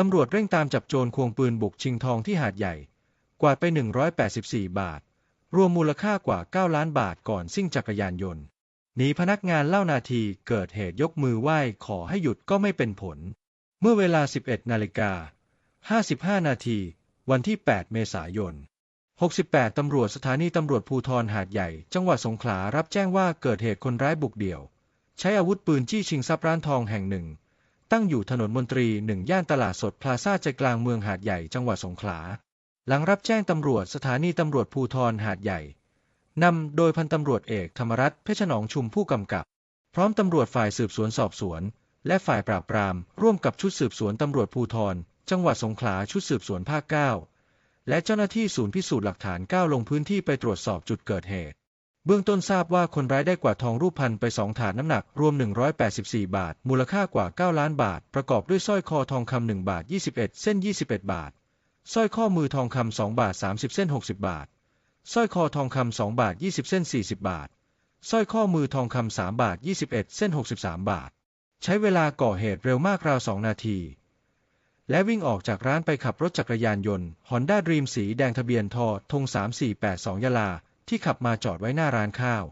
ตำรวจเร่งตามจับโจรควงปืนบุกชิงทองที่หาดใหญ่ กวาดไป 184 บาท รวมมูลค่ากว่า 9 ล้านบาทก่อนซิ่งจักรยานยนต์หนีพนักงานเล่านาทีเกิดเหตุยกมือไหว้ขอให้หยุดก็ไม่เป็นผล เมื่อเวลา 11 นาฬิกา 55 นาที วันที่ 8 เมษายน 68 ตำรวจสถานีตำรวจภูธรหาดใหญ่ จังหวัดสงขลารับแจ้งว่าเกิดเหตุคนร้ายบุกเดี่ยว ใช้อาวุธปืนจี้ชิงทรัพย์ร้านทองแห่งหนึ่ง ตั้งอยู่ถนนมนตรีหนึ่งย่านตลาดสดพลาซ่าใจกลางเมืองหาดใหญ่จังหวัดสงขลา หลังรับแจ้งตำรวจสถานีตำรวจภูธรหาดใหญ่นำโดยพันตำรวจเอกธรรมรัตน์เพชรหนองชุมผู้กำกับ พร้อมตำรวจฝ่ายสืบสวนสอบสวน และฝ่ายปราบปราม ร่วมกับชุดสืบสวนตำรวจภูธรจังหวัดสงขลาชุดสืบสวนภาค 9 และเจ้าหน้าที่ศูนย์พิสูจน์หลักฐาน 9 ลงพื้นที่ไปตรวจสอบจุดเกิดเหตุ เบื้องต้นทราบว่าคนร้ายได้กวาดทองรูปพันไปสองถาดน้ำหนักรวม 184 บาท มูลค่ากว่า 9 ล้านบาท ประกอบด้วยสร้อยคอทองคำ1บาท 21 เส้น 21 บาท สร้อยข้อมือทองคำ2บาท 30 เส้น 60 บาท สร้อยคอทองคำ2บาท 20 เส้น 40 บาท สร้อยข้อมือทองคำ3บาท 21 เส้น 63 บาท ใช้เวลาก่อเหตุเร็วมากราว2นาที และวิ่งออกจากร้านไปขับรถจักรยานยนต์ฮอนด้าดรีมสีแดงทะเบียนทอทง3482ยะลา ที่ขับมาจอดไว้หน้าร้านข้าว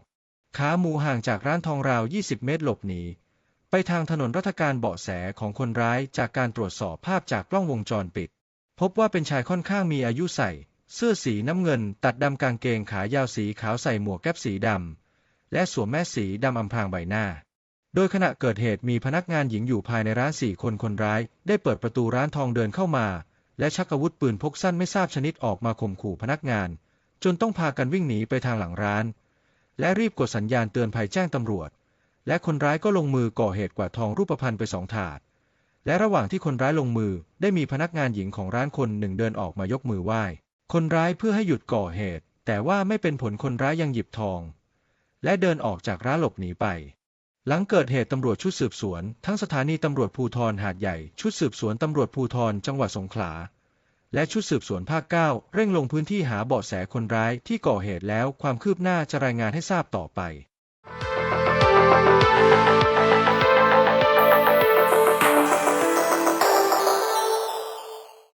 ขาหมูห่างจากร้านทองราว 20 เมตรหลบหนีไปทางถนนรัฐการเบาะแสของคนร้ายจากการตรวจสอบภาพจากกล้องวงจรปิด พบว่าเป็นชายค่อนข้างมีอายุใส่ เสื้อสีน้ำเงิน ตัดดำกางเกงขายาวสีขาวใส่หมวกแก๊ปสีดำและสวมแมสสีดำอำพรางใบหน้า โดยขณะเกิดเหตุมีพนักงานหญิงอยู่ภายในร้านสี่คนคนร้าย ได้เปิดประตูร้านทองเดินเข้ามา และชักอาวุธปืนพกสั้นไม่ทราบชนิดออกมาข่มขู่พนักงาน จนต้องพากันวิ่งหนีไปทางหลังร้าน และรีบกดสัญญาณเตือนภัยแจ้งตำรวจ และคนร้ายก็ลงมือก่อเหตุกวาดทองรูปพรรณไปสองถาด และระหว่างที่คนร้ายลงมือได้มีพนักงานหญิงของร้านคนหนึ่งเดินออกมายกมือไหว้ คนร้ายเพื่อให้หยุดก่อเหตุ แต่ว่าไม่เป็นผลคนร้ายยังหยิบทอง และเดินออกจากร้านหลบหนีไปหลังเกิดเหตุตำรวจชุดสืบสวน ทั้งสถานีตำรวจภูธรหาดใหญ่ ชุดสืบสวนตำรวจภูธรจังหวัดสงขลา และชุดสืบสวนภาค 9 เร่งลงพื้นที่หาเบาะแสคนร้ายที่ก่อเหตุแล้วความคืบหน้าจะรายงานให้ทราบต่อไป